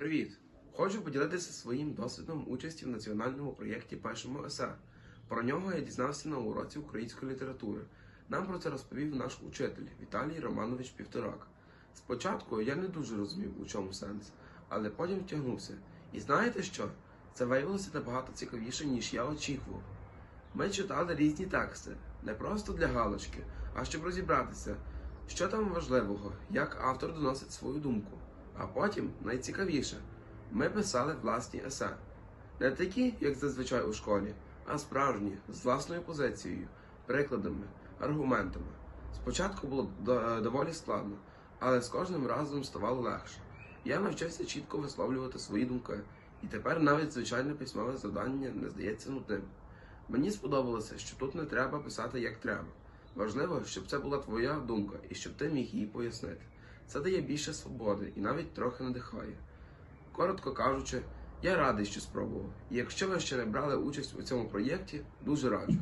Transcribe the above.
Привіт! Хочу поділитися своїм досвідом участі в національному проєкті Пишемо есе. Про нього я дізнався на уроці української літератури. Нам про це розповів наш учитель Віталій Романович Півторак. Спочатку я не дуже розумів, у чому сенс, але потім втягнувся. І знаєте що? Це виявилося набагато цікавіше, ніж я очікував. Ми читали різні тексти, не просто для галочки, а щоб розібратися, що там важливого, як автор доносить свою думку. А потім, найцікавіше, ми писали власні есе. Не такі, як зазвичай у школі, а справжні, з власною позицією, прикладами, аргументами. Спочатку було доволі складно, але з кожним разом ставало легше. Я навчився чітко висловлювати свої думки, і тепер навіть звичайне письмове завдання не здається нудним. Мені сподобалося, що тут не треба писати як треба. Важливо, щоб це була твоя думка і щоб ти міг її пояснити. Це дає більше свободи і навіть трохи надихає. Коротко кажучи, я радий, що спробував. І якщо ви ще не брали участь у цьому проєкті, дуже раджу.